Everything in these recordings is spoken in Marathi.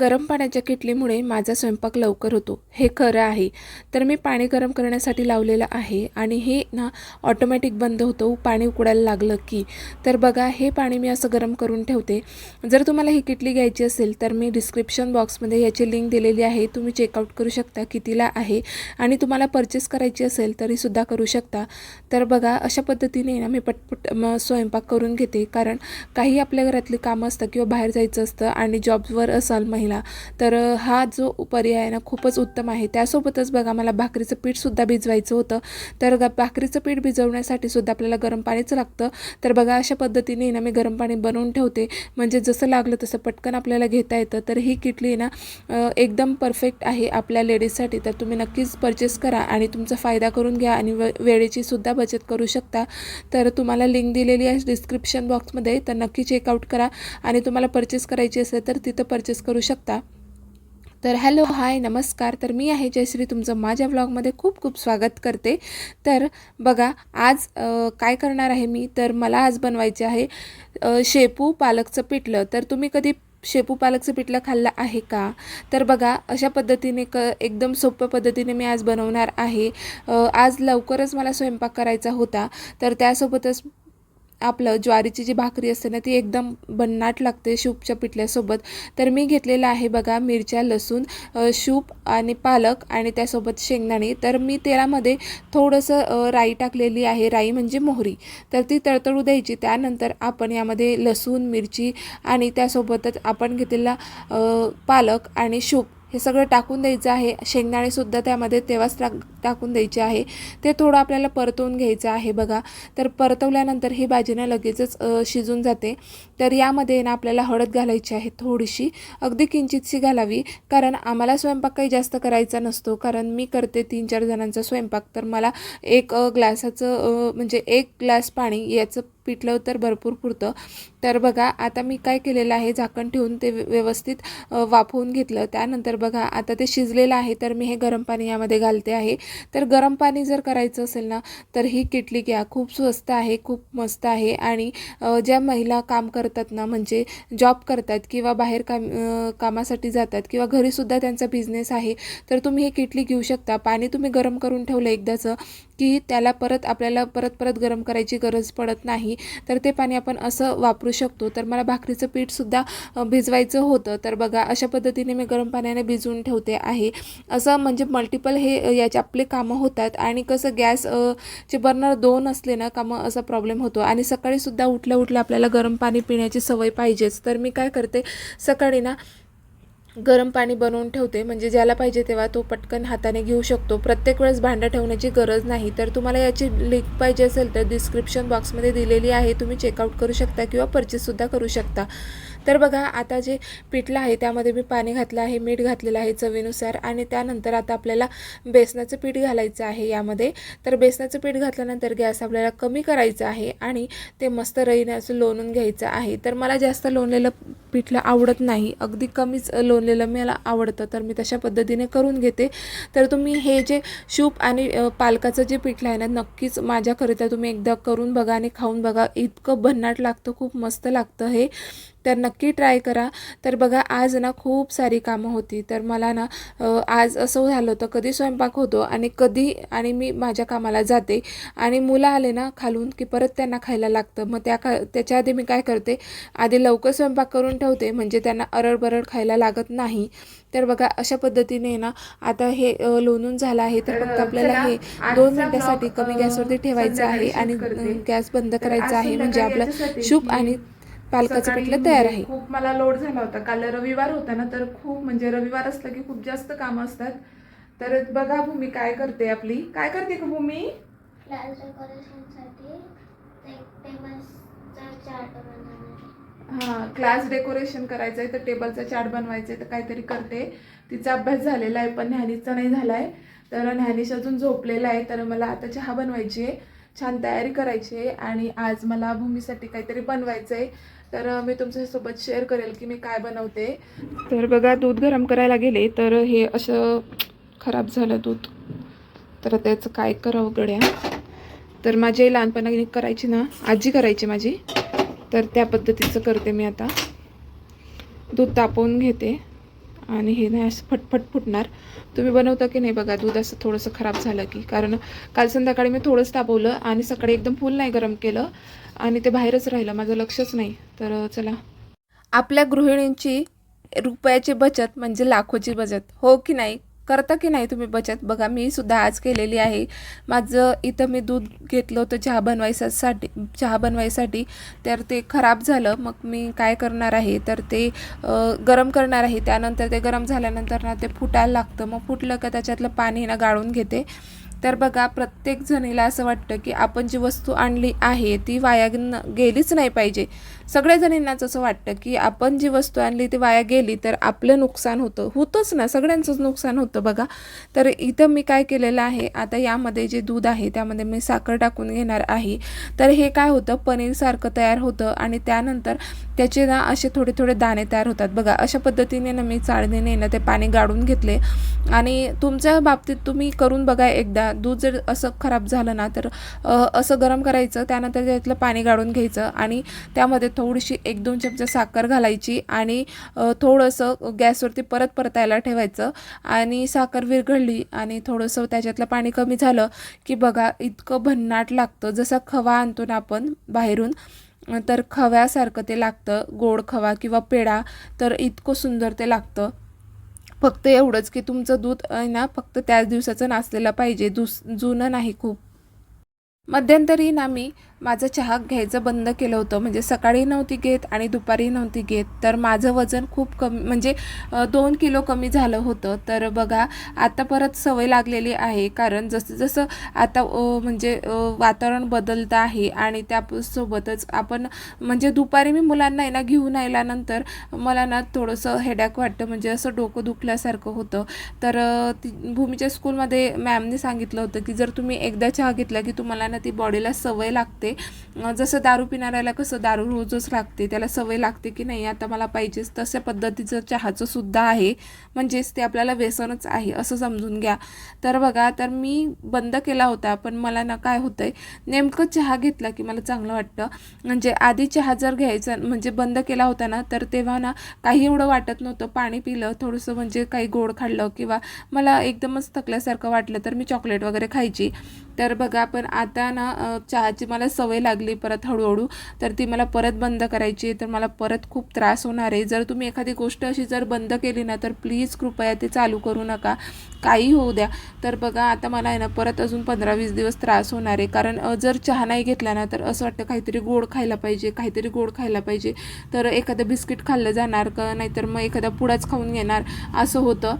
गरम पाण्याच्या किटलीमुळे माझा स्वयंपाक लवकर होतो. हे खरं आहे. तर मी पाणी गरम करण्यासाठी लावलेलं आहे आणि हे ना ऑटोमॅटिक बंद होतो. पाणी उकडायला लागलं की. तर बघा हे पाणी मी असं गरम करून ठेवते. जर तुम्हाला ही किटली घ्यायची असेल तर मी डिस्क्रिप्शन बॉक्समध्ये याची लिंक दिलेली आहे. तुम्ही चेकआउट करू शकता कितीला आहे. आणि तुम्हाला परचेस करायची असेल तरीसुद्धा करू शकता. तर बघा अशा पद्धतीने ना मी पटपट म स्वयंपाक करून घेते. कारण काही आपल्या घरातली कामं असतं किंवा बाहेर जायचं असतं आणि जॉबवर असाल मग राहिला. तर हा जो पर्याय आहे ना खूपच उत्तम आहे. त्यासोबतच बघा मला भाकरीचं पीठसुद्धा भिजवायचं होतं. तर ग भाकरीचं पीठ भिजवण्यासाठी सुद्धा आपल्याला गरम पाणीच लागतं. तर बघा अशा पद्धतीने ना मी गरम पाणी बनवून ठेवते. म्हणजे जसं लागलं तसं पटकन आपल्याला घेता येतं. तर ही किटली ना एकदम परफेक्ट आहे आपल्या लेडीजसाठी. तर तुम्ही नक्कीच परचेस करा आणि तुमचा फायदा करून घ्या आणि वे वेळेची सुद्धा बचत करू शकता. तर तुम्हाला लिंक दिलेली आहे डिस्क्रिप्शन बॉक्समध्ये तर नक्की चेकआउट करा. आणि तुम्हाला परचेस करायची असेल तर तिथं परचेस करू शकता. तर हॅलो हाय नमस्कार. तर मी आहे जयश्री. तुमचं माझ्या ब्लॉगमध्ये खूप खूप स्वागत करते. तर बघा आज काय करणार आहे मी? तर मला आज बनवायचे आहे शेपू पालकचं पिठलं. तर तुम्ही कधी शेपू पालकचं पिठलं खाल्लं आहे का? तर बघा अशा पद्धतीने क एकदम सोप्या पद्धतीने मी आज बनवणार आहे. आज लवकरच मला स्वयंपाक करायचा होता. तर त्यासोबतच आपलं ज्वारीची जी भाकरी असते ना ती एकदम भन्नाट लागते शूपच्या पिठल्यासोबत. तर मी घेतलेलं आहे बघा मिरच्या लसूण शूप आणि पालक आणि त्यासोबत शेंगदाणे. तर मी तेलामध्ये थोडंसं राई टाकलेली आहे राई म्हणजे मोहरी. तर ती तळतळू द्यायची. त्यानंतर आपण यामध्ये लसूण मिरची आणि त्यासोबतच आपण घेतलेला पालक आणि शूप हे सगळं टाकून द्यायचं आहे. शेंगदाणेसुद्धा त्यामध्ये तेव्हाच टाक टाकून द्यायचे आहे. ते थोडं आपल्याला परतवून घ्यायचं आहे बघा. तर परतवल्यानंतर ही भाजी ना लगेचच शिजून जाते. तर यामध्ये ना आपल्याला हळद घालायची आहे थोडीशी. अगदी किंचितशी घालावी. कारण आम्हाला स्वयंपाक काही जास्त करायचा नसतो. कारण मी करते तीन चार जणांचा स्वयंपाक. तर मला एक ग्लासाचं म्हणजे एक ग्लास पाणी याचं पिठलं तर भरपूर पुरतं. तर बघा आता मी काय केलेलं आहे झाकण ठेवून ते व्यवस्थित वाफवून घेतलं. त्यानंतर बघा आता ते शिजलेलं आहे तर मी हे गरम पाणी यामध्ये घालते आहे. तर गरम पाणी जर करायचं असेल ना तर ही किटली घ्या. खूप स्वस्त आहे खूप मस्त आहे. आणि ज्या महिला काम करतात ना म्हणजे जॉब करतात किंवा बाहेर काम कामासाठी जातात किंवा घरीसुद्धा त्यांचा बिझनेस आहे तर तुम्ही हे किटली घेऊ शकता. पाणी तुम्ही गरम करून ठेवलं एकदाचं की त्याला परत आपल्याला परत परत गरम करायची गरज पडत नाही. तर ते पाणी आपण असं वापरू शकतो. तर मला भाकरीचं पीठसुद्धा भिजवायचं होतं. तर बघा अशा पद्धतीने मी गरम पाण्याने भिजवून ठेवते आहे. असं म्हणजे मल्टिपल हे याचे आपले कामं होतात. आणि कसं गॅस चे बर्नर दोन असले ना का मग असा प्रॉब्लेम होतो. आणि सकाळीसुद्धा उठल्या उठल्या आपल्याला गरम पाणी पिण्याची सवय पाहिजेच. तर मी काय करते सकाळी ना गरम पाणी बनवून ठेवते. म्हणजे ज्याला पाहिजे तेव्हा तो पटकन हाताने घेऊ शकतो. प्रत्येक वेळेस भांडं ठेवण्याची गरज नाही. तर तुम्हाला याची लिंक पाहिजे असेल तर डिस्क्रिप्शन बॉक्समध्ये दिलेली आहे. तुम्ही चेकआउट करू शकता किंवा परचेससुद्धा करू शकता. तर बघा आता जे पिठलं आहे त्यामध्ये मी पाणी घातलं आहे मीठ घातलेलं आहे चवीनुसार आणि त्यानंतर आता आपल्याला बेसनाचं पीठ घालायचं आहे यामध्ये. तर बेसनाचं पीठ घातल्यानंतर गॅस आपल्याला कमी करायचा आहे आणि ते मस्त रईने असं लोणून घ्यायचं आहे. तर मला जास्त लोणलेलं पिठलं आवडत नाही. अगदी कमीच लोणलेलं मला आवडतं. तर मी तशा पद्धतीने करून घेते. तर तुम्ही हे जे शूप आणि पालकाचं जे पिठलं आहे ना नक्कीच माझ्याकरिता तुम्ही एकदा करून बघा आणि खाऊन बघा. इतकं भन्नाट लागतं खूप मस्त लागतं हे. तर नक्की ट्राय करा. तर बघा आज ना खूप सारी कामं होती. तर मला ना आज असं झालं होतं कधी स्वयंपाक होतो आणि कधी आणि मी माझ्या कामाला जाते आणि मुलं आले ना खालून की परत त्यांना खायला लागतं. मग त्या का त्याच्या आधी मी काय करते आधी लवकर स्वयंपाक करून ठेवते म्हणजे त्यांना अरडबरड खायला लागत नाही. तर बघा अशा पद्धतीने ना आता हे लोणून झालं आहे. तर फक्त आपल्याला हे दोन मिनिटासाठी कमी गॅसवरती ठेवायचं आहे आणि गॅस बंद करायचा आहे. म्हणजे आपलं शूप आणि पालकाचं पिठलं तयार आहे. खूप मला लोड झाला होता. काल रविवार होता ना तर खूप म्हणजे रविवार असलं की खूप जास्त कामं असतात. तर बघा भूमी काय करते आपली. काय करते का भूमी? आहे. हा क्लास डेकोरेशन करायचं आहे तर टेबलचा चार्ट बनवायचा आहे तर काहीतरी करते. तिचा अभ्यास झालेला आहे पण न्यानीचा नाही झालाय. तर न्यानीश अजून झोपलेला आहे तर मला आता चहा बनवायची आहे. छान तयारी करायची आहे आणि आज मला भूमीसाठी काहीतरी बनवायचं आहे तर मी तुमच्यासोबत शेअर करेल की मी काय बनवते. तर बघा दूध गरम करायला गेले तर हे असं खराब झालं दूध. तर त्याचं काय करावं गड्या? तर माझी आई लहानपणाने करायची ना आजी करायची माझी. तर त्या पद्धतीचं करते मी आता. दूध तापवून घेते. आणि हे नाही असं फटफट फुटणार. तुम्ही बनवता की नाही बघा दूध असं थोडंसं खराब झालं की. कारण काल संध्याकाळी मी थोडंच तापवलं आणि सकाळी एकदम फुल नाही गरम केलं आणि ते बाहेरच राहिलं माझं लक्षच नाही. तर चला. आपल्या गृहिणींची रुपयाची बचत म्हणजे लाखोची बचत हो की नाही? करता की नाही तुम्ही बचत? बघा मी सुद्धा आज केलेली आहे. माझं इथं मी दूध घेतलं होतं चहा बनवायसाठी चहा बनवायसाठी. तर ते खराब झालं. मग मी काय करणार आहे? तर ते गरम करणार आहे. त्यानंतर ते गरम झाल्यानंतर ना ते फुटायला लागतं. मग फुटलं का त्याच्यातलं पाणी ना गाळून घेते. तर बघा प्रत्येक जणीला असं वाटतं की आपण जी वस्तू आणली आहे ती वाया गेलीच नाही पाहिजे. सगळ्या जणींनाच असं वाटतं की आपण जी वस्तू आणली ती वाया गेली तर आपलं नुकसान होतं. होतंच ना सगळ्यांचंच नुकसान होतं बघा. तर इथं मी काय केलेलं आहे आता यामध्ये जे दूध आहे त्यामध्ये मी साखर टाकून घेणार आहे. तर हे काय होतं पनीरसारखं तयार होतं आणि त्यानंतर त्याचे ना असे थोडे थोडे दाणे तयार होतात. बघा अशा पद्धतीने ना मी चाळणीने ना ते पाणी गाळून घेतले. आणि तुमच्या बाबतीत तुम्ही करून बघा एकदा. दूध जर असं खराब झालं ना तर असं गरम करायचं त्यानंतर त्यातलं पाणी गाळून घ्यायचं आणि त्यामध्ये थोडीशी एक दोन चमचे साखर घालायची आणि थोडंसं गॅसवरती परत परतायला ठेवायचं आणि साखर विरघळली आणि थोडंसं त्याच्यातलं पाणी कमी झालं की बघा इतकं भन्नाट लागतं. जसा खवा आणतो ना आपण बाहेरून तर खव्यासारखं ते लागतं. गोड खवा किंवा पेढा तर इतकं सुंदर ते लागतं. फक्त एवढंच की तुमचं दूध आहे ना फक्त त्याच दिवसाचं नाचलेलं पाहिजे. दुस जुनं नाही खूप. मध्यंतरी ना मी माझं चहा घ्यायचं बंद केलं होतं. म्हणजे सकाळी नव्हती घेत आणि दुपारी नव्हती घेत. तर माझं वजन खूप कमी म्हणजे दोन किलो कमी झालं होतं. तर बघा आता परत सवय लागलेली आहे. कारण जसं जसं आता म्हणजे वातावरण बदलतं आहे आणि त्यासोबतच आपण म्हणजे दुपारी मी मुलांना आहे ना घेऊन आल्यानंतर मला ना थोडंसं हेडॅक वाटतं. म्हणजे असं डोकं दुखल्यासारखं होतं. तर ती भूमीच्या स्कूलमध्ये मॅमने सांगितलं होतं की जर तुम्ही एकदा चहा घेतला की तुम्हाला ना ती बॉडीला सवय लागते. जसं दारू पिणाऱ्याला कसं दारू रोजच लागते त्याला सवय लागते की नाही आता मला पाहिजेच तशा पद्धतीचं चहाचं सुद्धा आहे. म्हणजेच ते आपल्याला व्यसनच आहे असं समजून घ्या. तर बघा तर मी बंद केला होता पण मला ना काय होतं आहे नेमकं चहा घेतला की मला चांगलं वाटतं. म्हणजे आधी चहा जर घ्यायचा म्हणजे बंद केला होता ना तर तेव्हा ना काही एवढं वाटत नव्हतं. पाणी पिलं थोडंसं म्हणजे काही गोड खाल्लं किंवा मला एकदमच थकल्यासारखं वाटलं तर मी चॉकलेट वगैरे खायची. तर बघा पण आता ना चहाची मला सवय लागली परत हळूहळू तर ती मला परत बंद करायची आहे तर मला परत खूप त्रास होणार आहे. जर तुम्ही एखादी गोष्ट अशी जर बंद केली ना तर प्लीज कृपया ते चालू करू नका. काही होऊ द्या. तर बघा आता मला आहे ना परत अजून पंधरा वीस दिवस त्रास होणार आहे. कारण जर चहा नाही घेतला ना तर असं वाटतं काहीतरी गोड खायला पाहिजे काहीतरी गोड खायला पाहिजे. तर एखादं बिस्किट खाल्लं जाणार का? नाहीतर मग एखादा पुडाच खाऊन घेणार. असं होतं.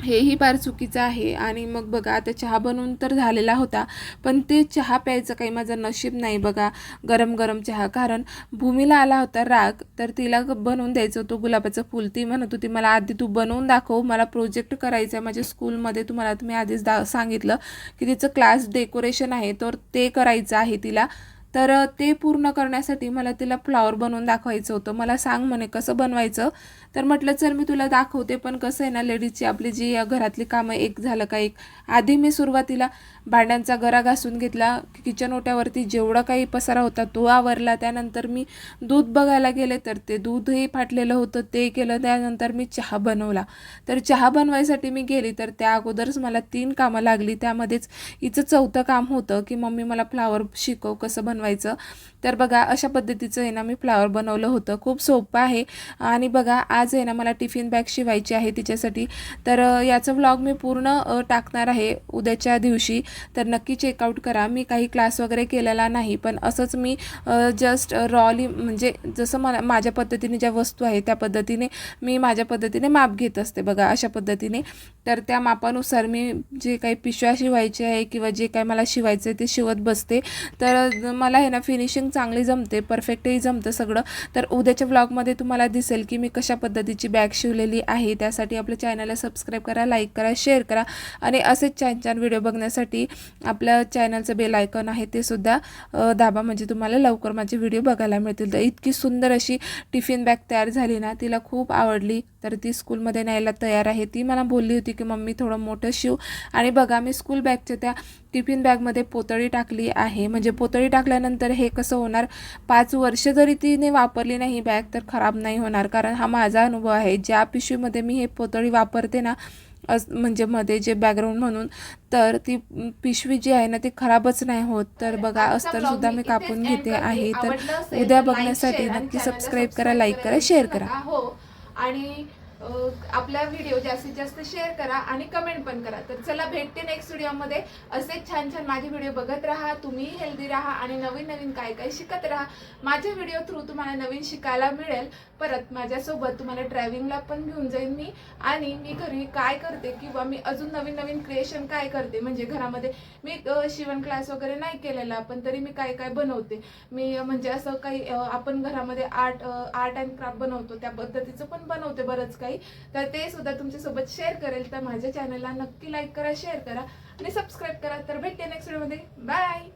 हेही फार चुकीचं आहे. आणि मग बघा आता चहा बनवून तर झालेला होता पण ते चहा प्यायचं काही माझं नशीब नाही बघा गरम गरम चहा. कारण भूमीला आला होता राग तर तिला बनवून द्यायचं होतं गुलाबाचं फुल. ती म्हणत होती मला आधी तू बनवून दाखव मला प्रोजेक्ट करायचा आहे माझ्या स्कूलमध्ये. तुम्हाला तुम्ही आधीच दा सांगितलं की तिचं क्लास डेकोरेशन आहे तर ते करायचं आहे तिला. तर ते पूर्ण करण्यासाठी मला तिला फ्लॉवर बनवून दाखवायचं होतं. मला सांग म्हणे कसं बनवायचं. तर म्हटलं चल मी तुला दाखवते पण कसं आहे ना लेडीजची आपली जी या घरातली कामं एक झालं का एक. आधी मी सुरुवातीला भांड्यांचा गरा घासून घेतला किचन ओट्यावरती जेवढा काही पसारा होता तो आवरला. त्यानंतर मी दूध बघायला गेले तर ते दूधही फाटलेलं होतं ते केलं. त्यानंतर मी चहा बनवला. तर चहा बनवायसाठी मी गेली तर त्या अगोदरच मला तीन कामं लागली. त्यामध्येच हिचं चौथं काम होतं की मम्मी मला फ्लावर शिकव कसं बनवायचं. तर बघा अशा पद्धतीचं आहे ना मी फ्लावर बनवलं होतं. खूप सोपं आहे. आणि बघा आज आहे ना मला टिफिन बॅग शिवायची आहे तिच्यासाठी. तर याचं व्लॉग मी पूर्ण टाकणार आहे उद्याच्या दिवशी. तर नक्की चेकआउट करा. मी काही क्लास वगैरे केलेला नाही पण असंच मी जस्ट रॉली म्हणजे जसं मला माझ्या पद्धतीने ज्या वस्तू आहे त्या पद्धतीने मी माझ्या पद्धतीने माप घेत असते बघा अशा पद्धतीने. तर त्या मापानुसार मी जे काही पिशव्या शिवायचे आहे किंवा जे काही मला शिवायचं आहे ते शिवत बसते. तर मला आहे ना फिनिशिंग चांगली जमते परफेक्टही जमतं सगळं. तर उद्याच्या व्लॉगमध्ये तुम्हाला दिसेल की मी कशा पद्धतीची बॅग शिवलेली आहे. त्यासाठी आपल्या चॅनलला सबस्क्राईब करा लाईक करा शेअर करा आणि असेच छान छान व्हिडिओ बघण्यासाठी आपल्या चॅनलचं बेल आयकॉन आहे ते सुद्धा दाबा. म्हणजे तुम्हाला लवकर माझे व्हिडिओ बघायला मिळतील. तर इतकी सुंदर अशी टिफिन बॅग तयार झाली ना तिला खूप आवडली. तर ती स्कूलमध्ये न्यायला तयार आहे. ती मला बोलली होती की मम्मी थोडं मोठं शिव. आणि बघा मी स्कूल बॅगच्या त्या टिफिन बॅगमध्ये पोतळी टाकली आहे. म्हणजे पोतळी टाकल्यानंतर हे कसं होणार? पाच वर्ष जरी तिने वापरली नाही बॅग तर खराब नाही होणार. कारण हा माझा अनुभव आहे. ज्या पिशवीमध्ये मी हे पोतळी वापरते ना अस म्हणजे मध्ये जे बॅकग्राऊंड म्हणून तर ती पिशवी जी आहे ना ती खराबच नाही होत. तर बघा अस्तर सुद्धा मी कापून घेते आहे. तर उद्या बघण्यासाठी नक्की सबस्क्राईब करा लाईक करा शेअर करा. हो. आणि अ, आपला व्हिडिओ जास्तीत जास्त शेअर करा आणि कमेंट पण करा. तर चला भेटते नेक्स्ट व्हिडिओमध्ये असेच छान छान माझे व्हिडिओ बघत राहा. तुम्ही हेल्दी राहा आणि नवीन नवीन काय काय शिकत राहा. माझे व्हिडिओ थ्रू तुम्हाला नवीन शिकायला मिळेल. परत माझ्यासोबत तुम्हाला ड्रायव्हिंगला पण घेऊन जाईन मी. आणि मी घरी काय करते किंवा मी अजून नवीन नवीन क्रिएशन काय करते? म्हणजे घरामध्ये मी शिवण क्लास वगैरे नाही केलेला पण तरी मी काय काय बनवते? मी म्हणजे असं काही आपण घरामध्ये आर्ट आर्ट अँड क्राफ्ट बनवतो. त्या पद्धतीचं पण बनवते बरंच काही. काही तर ते सुद्धा तुमच्यासोबत शेअर करेल. तर माझ्या चॅनलला नक्की लाईक करा शेअर करा आणि सबस्क्राईब करा. तर भेटते नेक्स्ट व्हिडिओमध्ये बाय